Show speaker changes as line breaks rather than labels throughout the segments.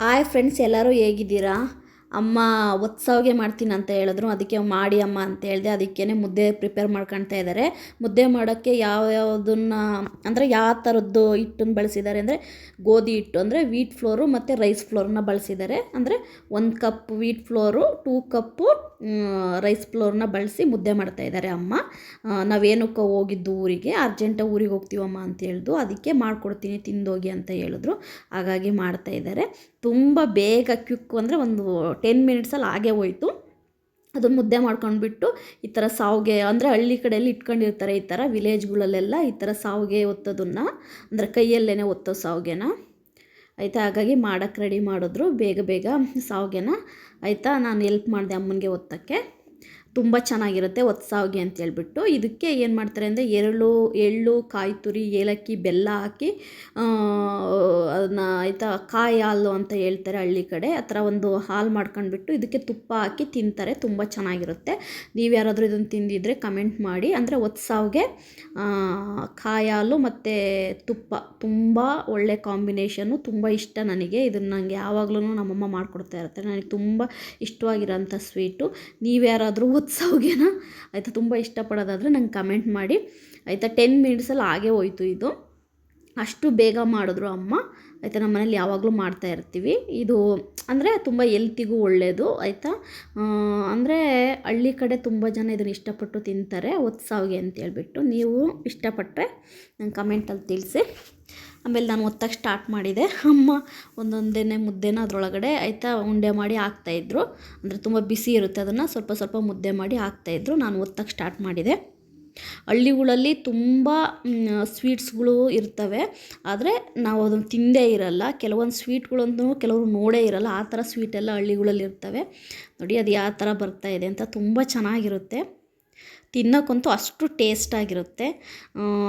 Hi friends ಎಲ್ಲರೂ ಹೇಗಿದ್ದೀರಾ? ಅಮ್ಮ ಒತ್ಸಾವಿಗೆ ಮಾಡ್ತೀನಿ ಅಂತ ಹೇಳಿದ್ರು, ಅದಕ್ಕೆ ಮಾಡಿ ಅಮ್ಮ ಅಂತ ಹೇಳಿದೆ ಅದಕ್ಕೇ ಮುದ್ದೆ ಪ್ರಿಪೇರ್ ಮಾಡ್ಕೊಳ್ತಾ ಇದ್ದಾರೆ ಮುದ್ದೆ ಮಾಡೋಕ್ಕೆ ಯಾವ ಯಾವುದನ್ನು, ಅಂದರೆ ಯಾವ ಥರದ್ದು ಹಿಟ್ಟನ್ನು ಬಳಸಿದ್ದಾರೆ ಅಂದರೆ ಗೋಧಿ ಹಿಟ್ಟು, ಅಂದರೆ ವೀಟ್ ಫ್ಲೋರು ಮತ್ತು ರೈಸ್ ಫ್ಲೋರನ್ನ ಬಳಸಿದ್ದಾರೆ ಅಂದರೆ ಒಂದು cup wheat flour two cup rice ಫ್ಲೋರ್ನ ಬಳಸಿ ಮುದ್ದೆ ಮಾಡ್ತಾ ಇದ್ದಾರೆ ಅಮ್ಮ. ನಾವೇನಕ್ಕೆ ಹೋಗಿದ್ದು ಊರಿಗೆ ಅರ್ಜೆಂಟಾಗಿ ಊರಿಗೆ ಹೋಗ್ತೀವಮ್ಮ ಅಂತ ಹೇಳಿದ್ರು ಅದಕ್ಕೆ ಮಾಡಿಕೊಡ್ತೀನಿ, ತಿಂದೋಗಿ ಅಂತ ಹೇಳಿದ್ರು. ಹಾಗಾಗಿ ಮಾಡ್ತಾ ಇದ್ದಾರೆ ತುಂಬ ಬೇಗ ಕ್ವಿಕ್ ಅಂದರೆ ಒಂದು ಟೆನ್ ಮಿನಿಟ್ಸಲ್ಲಿ ಆಗೇ ಹೋಯಿತು. ಅದನ್ನು ಮುದ್ದೆ ಮಾಡ್ಕೊಂಡ್ಬಿಟ್ಟು ಈ ಥರ ಸಾವಿಗೆ ಅಂದರೆ ಹಳ್ಳಿ ಕಡೆಯಲ್ಲಿ ಇಟ್ಕೊಂಡಿರ್ತಾರೆ ಈ ಥರ ವಿಲೇಜ್ಗಳಲ್ಲೆಲ್ಲ ಈ ಥರ ಸಾವಿಗೆ ಒತ್ತೋದನ್ನು, ಅಂದರೆ ಕೈಯಲ್ಲೇ ಒತ್ತೋ ಸಾವಿಗೆನ. ಆಯಿತಾ? ಹಾಗಾಗಿ ಮಾಡೋಕ್ಕೆ ರೆಡಿ ಮಾಡಿದ್ರು. ಬೇಗ ಬೇಗ ಸಾವಿಗೆನ. ಆಯಿತಾ? ನಾನು ಎಲ್ಪ್ ಮಾಡಿದೆ ಅಮ್ಮನಿಗೆ ಒತ್ತಕ್ಕೆ. ತುಂಬ ಚೆನ್ನಾಗಿರುತ್ತೆ ಒತ್ಸಾವಿಗೆ ಅಂತ ಹೇಳ್ಬಿಟ್ಟು. ಇದಕ್ಕೆ ಏನು ಮಾಡ್ತಾರೆ ಅಂದರೆ ಎರಳು, ಎಳ್ಳು ಕಾಯಿ ತುರಿ ಏಲಕ್ಕಿ, ಬೆಲ್ಲ ಹಾಕಿ ಅದನ್ನ ಆಯಿತಾ ಕಾಯಿ ಹಾಲು ಅಂತ ಹೇಳ್ತಾರೆ ಹಳ್ಳಿ ಕಡೆ. ಆ ಥರ ಒಂದು ಹಾಲು ಮಾಡ್ಕೊಂಡ್ಬಿಟ್ಟು ಇದಕ್ಕೆ ತುಪ್ಪ ಹಾಕಿ ತಿಂತಾರೆ. ತುಂಬ ಚೆನ್ನಾಗಿರುತ್ತೆ. ನೀವು ಯಾರಾದರೂ ಇದನ್ನು ತಿಂದಿದ್ರೆ ಕಮೆಂಟ್ ಮಾಡಿ. ಅಂದರೆ ಒತ್ಸಾವಿಗೆ ಕಾಯಿ ಹಾಲು ಮತ್ತು ತುಪ್ಪ ತುಂಬ ಒಳ್ಳೆ ಕಾಂಬಿನೇಷನ್ನು ತುಂಬ ಇಷ್ಟ ನನಗೆ. ಇದನ್ನು ನನಗೆ ಯಾವಾಗಲೂ ನಮ್ಮಮ್ಮ ಮಾಡಿಕೊಡ್ತಾ ಇರ್ತಾರೆ ನನಗೆ ತುಂಬ ಇಷ್ಟವಾಗಿರೋಂಥ ಸ್ವೀಟು. ಉತ್ಸವಗೆನ ಆಯಿತಾ ತುಂಬ ಇಷ್ಟಪಡೋದಾದರೆ ನಂಗೆ ಕಮೆಂಟ್ ಮಾಡಿ. ಆಯಿತಾ ಟೆನ್ ಮಿನಿಟ್ಸಲ್ಲಿ ಆಗೇ ಹೋಯ್ತು ಇದು. ಅಷ್ಟು ಬೇಗ ಮಾಡಿದ್ರು ಅಮ್ಮ. ಆಯಿತಾ ನಮ್ಮ ಮನೇಲಿ ಯಾವಾಗಲೂ ಮಾಡ್ತಾ ಇರ್ತೀವಿ. ಇದು ಅಂದರೆ ತುಂಬ ಎಲ್ತಿಗೂ ಒಳ್ಳೆಯದು ಆಯಿತಾ? ಅಂದರೆ ಹಳ್ಳಿ ಕಡೆ ತುಂಬ ಜನ ಇದನ್ನು ಇಷ್ಟಪಟ್ಟು ತಿಂತಾರೆ ಒತ್ಸಾವಿಗೆ ಅಂತ ಹೇಳ್ಬಿಟ್ಟು. ನೀವು ಇಷ್ಟಪಟ್ಟರೆ ನಂಗೆ ಕಮೆಂಟಲ್ಲಿ ತಿಳಿಸಿ. ಆಮೇಲೆ ನಾನು ಒತ್ತಕ್ಕೆ ಸ್ಟಾರ್ಟ್ ಮಾಡಿದೆ. ಅಮ್ಮ ಒಂದೊಂದೇ ಮುದ್ದೆನ ಅದರೊಳಗಡೆ ಆಯಿತಾ ಉಂಡೆ ಮಾಡಿ ಹಾಕ್ತಾಯಿದ್ರು ಅಂದರೆ ತುಂಬ ಬಿಸಿ ಇರುತ್ತೆ ಅದನ್ನು, ಸ್ವಲ್ಪ ಸ್ವಲ್ಪ ಮುದ್ದೆ ಮಾಡಿ ಹಾಕ್ತಾಯಿದ್ರು ನಾನು ಒತ್ತಕ್ಕೆ ಸ್ಟಾರ್ಟ್ ಮಾಡಿದೆ. ಹಳ್ಳಿಗಳಲ್ಲಿ ತುಂಬ ಸ್ವೀಟ್ಸ್ಗಳು ಇರ್ತವೆ. ಆದರೆ ನಾವು ಅದನ್ನು ತಿಂದೇ ಇರಲ್ಲ. ಕೆಲವೊಂದು ಸ್ವೀಟ್ಗಳಂತೂ ಕೆಲವರು ನೋಡೇ ಇರಲ್ಲ. ಆ ಥರ ಸ್ವೀಟೆಲ್ಲ ಹಳ್ಳಿಗಳಲ್ಲಿ ಇರ್ತವೆ ನೋಡಿ ಅದು ಯಾವ ಥರ ಬರ್ತಾ ಇದೆ ಅಂತ ತುಂಬ ಚೆನ್ನಾಗಿರುತ್ತೆ. ತಿನ್ನೋಕ್ಕಂತೂ ಅಷ್ಟು ಟೇಸ್ಟಾಗಿರುತ್ತೆ.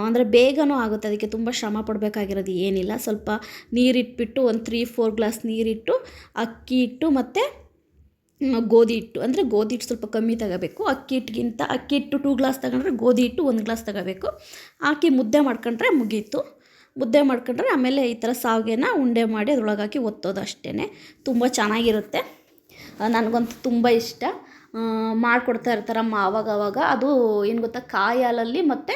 ಅಂದರೆ ಬೇಗನೂ ಆಗುತ್ತೆ. ಅದಕ್ಕೆ ತುಂಬ ಶ್ರಮ ಪಡಬೇಕಾಗಿರೋದು ಏನಿಲ್ಲ. ಸ್ವಲ್ಪ ನೀರಿಟ್ಬಿಟ್ಟು ಒಂದು ತ್ರೀ ಫೋರ್ ಗ್ಲಾಸ್ ನೀರಿಟ್ಟು, ಅಕ್ಕಿ ಹಿಟ್ಟು ಮತ್ತು ಗೋಧಿ ಹಿಟ್ಟು. ಅಂದರೆ ಗೋಧಿ ಹಿಟ್ಟು ಸ್ವಲ್ಪ ಕಮ್ಮಿ ತಗೋಬೇಕು. ಅಕ್ಕಿ ಹಿಟ್ಟಿಗಿಂತ, ಅಕ್ಕಿ ಹಿಟ್ಟು ಟೂ ಗ್ಲಾಸ್ ತಗೊಂಡ್ರೆ ಗೋಧಿ ಹಿಟ್ಟು ಒಂದು ಗ್ಲಾಸ್ ತಗೋಬೇಕು. ಹಾಕಿ ಮುದ್ದೆ ಮಾಡ್ಕೊಂಡ್ರೆ ಮುಗೀತು. ಮುದ್ದೆ ಮಾಡ್ಕೊಂಡ್ರೆ ಆಮೇಲೆ ಈ ಥರ ಸಾವಿಗೆನ ಉಂಡೆ ಮಾಡಿ ಅದ್ರೊಳಗೆ ಹಾಕಿ ಒತ್ತೋದು ಅಷ್ಟೇ ತುಂಬ ಚೆನ್ನಾಗಿರುತ್ತೆ. ನನಗಂತೂ ತುಂಬ ಇಷ್ಟ. ಮಾಡಿಕೊಡ್ತಾ ಇರ್ತಾರಮ್ಮ ಆವಾಗ ಆವಾಗ ಅದು ಏನು ಗೊತ್ತಾ? ಕಾಯಿ ಹಾಲಲ್ಲಿ ಮತ್ತು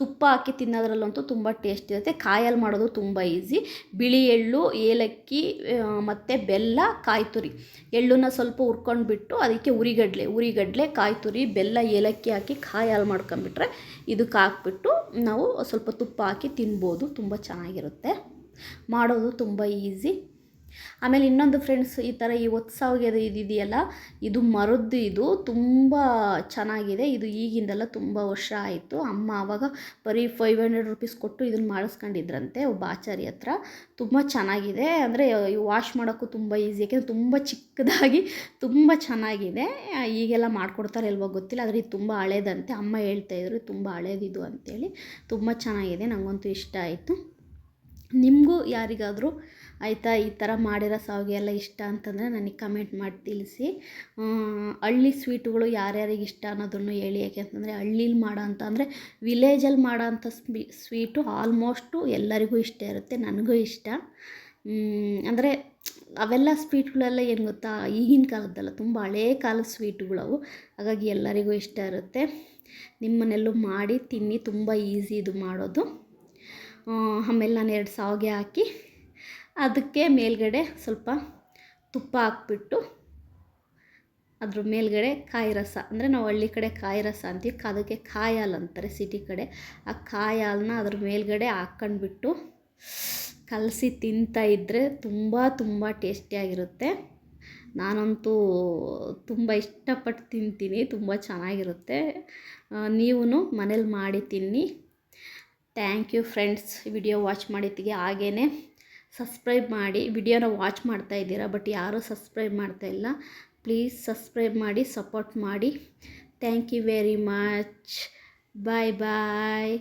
ತುಪ್ಪ ಹಾಕಿ ತಿನ್ನೋದ್ರಲ್ಲಂತೂ ತುಂಬ ಟೇಸ್ಟ್ ಇರುತ್ತೆ. ಕಾಯಲ್ಲಿ ಮಾಡೋದು ತುಂಬ ಈಸಿ ಬಿಳಿ ಎಳ್ಳು, ಏಲಕ್ಕಿ ಮತ್ತು ಬೆಲ್ಲ ಕಾಯಿ ತುರಿ ಎಳ್ಳನ್ನ ಸ್ವಲ್ಪ ಹುರ್ಕೊಂಡ್ಬಿಟ್ಟು ಅದಕ್ಕೆ ಉರಿಗಡ್ಲೆ ಉರಿಗಡ್ಲೆ ಕಾಯಿ ತುರಿ ಬೆಲ್ಲ, ಏಲಕ್ಕಿ ಹಾಕಿ ಕಾಯಿ ಹಾಲು ಮಾಡ್ಕೊಂಬಿಟ್ರೆ ಇದಕ್ಕೆ ಹಾಕ್ಬಿಟ್ಟು ನಾವು ಸ್ವಲ್ಪ ತುಪ್ಪ ಹಾಕಿ ತಿನ್ಬೋದು. ತುಂಬ ಚೆನ್ನಾಗಿರುತ್ತೆ. ಮಾಡೋದು ತುಂಬ ಈಸಿ ಆಮೇಲೆ ಇನ್ನೊಂದು ಫ್ರೆಂಡ್ಸ್ ಈ ಥರ ಈ ಒತ್ಸಾವಿಗೆ ಅದು ಇದೆಯಲ್ಲ, ಇದು ಮರದ್ದು ಇದು ತುಂಬ ಚೆನ್ನಾಗಿದೆ. ಇದು ಈಗಿಂದೆಲ್ಲ ತುಂಬ ವರ್ಷ ಆಯಿತು. ಅಮ್ಮ ಆವಾಗ ಬರೀ ಫೈವ್ ಹಂಡ್ರೆಡ್ ರುಪೀಸ್ ಕೊಟ್ಟು ಇದನ್ನು ಮಾಡಿಸ್ಕೊಂಡಿದ್ರಂತೆ ಒಬ್ಬ ಆಚಾರಿ ಹತ್ರ. ತುಂಬ ಚೆನ್ನಾಗಿದೆ. ಅಂದರೆ ವಾಶ್ ಮಾಡೋಕ್ಕೂ ತುಂಬ ಈಸಿ ಯಾಕೆಂದರೆ ತುಂಬ ಚಿಕ್ಕದಾಗಿ ತುಂಬ ಚೆನ್ನಾಗಿದೆ. ಈಗೆಲ್ಲ ಮಾಡ್ಕೊಡ್ತಾರೆ ಇಲ್ವೋ ಗೊತ್ತಿಲ್ಲ, ಆದರೆ ಇದು ತುಂಬ ಹಳೇದಂತೆ. ಅಮ್ಮ ಹೇಳ್ತಾಯಿದ್ರು ತುಂಬ ಹಳೇದಿದು ಅಂತೇಳಿ. ತುಂಬ ಚೆನ್ನಾಗಿದೆ ನನಗಂತೂ ಇಷ್ಟ ಆಯಿತು. ನಿಮಗೂ ಯಾರಿಗಾದರೂ ಆಯಿತಾ, ಈ ಥರ ಮಾಡಿರೋ ಸಾವಿಗೆ ಎಲ್ಲ ಇಷ್ಟ ಅಂತಂದರೆ ನನಗೆ ಕಮೆಂಟ್ ಮಾಡಿ ತಿಳಿಸಿ. ಹಳ್ಳಿ ಸ್ವೀಟ್ಗಳು ಯಾರ್ಯಾರಿಗೆ ಇಷ್ಟ ಅನ್ನೋದನ್ನು ಹೇಳಿ. ಯಾಕೆಂತಂದರೆ ಹಳ್ಳೀಲಿ ಮಾಡೋ ಅಂತ ಅಂದರೆ ವಿಲೇಜಲ್ಲಿ ಮಾಡೋ ಅಂಥ ಸ್ವೀ ಸ್ವೀಟು ಆಲ್ಮೋಸ್ಟು ಎಲ್ಲರಿಗೂ ಇಷ್ಟ ಇರುತ್ತೆ, ನನಗೂ ಇಷ್ಟ. ಅಂದರೆ ಅವೆಲ್ಲ ಸ್ವೀಟ್ಗಳೆಲ್ಲ ಏನು ಗೊತ್ತಾ, ಈಗಿನ ಕಾಲದ್ದಲ್ಲ, ತುಂಬ ಹಳೇ ಕಾಲದ ಸ್ವೀಟ್ಗಳವು ಹಾಗಾಗಿ ಎಲ್ಲರಿಗೂ ಇಷ್ಟ ಇರುತ್ತೆ. ನಿಮ್ಮನೆಲ್ಲೂ ಮಾಡಿ, ತಿನ್ನಿ, ತುಂಬ ಈಸಿ ಇದು ಮಾಡೋದು. ಆಮೇಲೆ ನಾನು ಎರಡು ಸಾವಿಗೆ ಹಾಕಿ ಅದಕ್ಕೆ ಮೇಲ್ಗಡೆ ಸ್ವಲ್ಪ ತುಪ್ಪ ಹಾಕ್ಬಿಟ್ಟು ಅದ್ರ ಮೇಲ್ಗಡೆ ಕಾಯಿ ರಸ, ಅಂದರೆ ನಾವು ಹಳ್ಳಿ ಕಡೆ ಕಾಯಿ ರಸ ಅಂತೀವಿ, ಅದಕ್ಕೆ ಕಾಯಿ ಅಂತಾರೆ ಸಿಟಿ ಕಡೆ. ಆ ಕಾಯಿ ಹಾಲನ್ನ ಅದ್ರ ಮೇಲುಗಡೆ ಹಾಕ್ಕೊಂಡ್ಬಿಟ್ಟು ಕಲಸಿ ತಿಂತಾ ಇದ್ದರೆ ತುಂಬ ತುಂಬ ಟೇಸ್ಟಿಯಾಗಿರುತ್ತೆ ನಾನಂತೂ ತುಂಬ ಇಷ್ಟಪಟ್ಟು ತಿಂತೀನಿ, ತುಂಬ ಚೆನ್ನಾಗಿರುತ್ತೆ. ನೀವು ಮನೇಲಿ ಮಾಡಿ ತಿನ್ನಿ. Thank you friends video watch ಮಾಡಿದ್ದಕ್ಕೆ ಹಾಗೇ ಸಬ್ಸ್ಕ್ರೈಬ್ ಮಾಡಿ ವಿಡಿಯೋನ ವಾಚ್ ಮಾಡ್ತಾ ಇದ್ದೀರಾ, ಬಟ್ ಯಾರೂ ಸಬ್ಸ್ಕ್ರೈಬ್ ಮಾಡ್ತಾ ಇಲ್ಲ, ಪ್ಲೀಸ್ ಸಬ್ಸ್ಕ್ರೈಬ್ ಮಾಡಿ, ಸಪೋರ್ಟ್ ಮಾಡಿ. Thank you very much. Bye bye.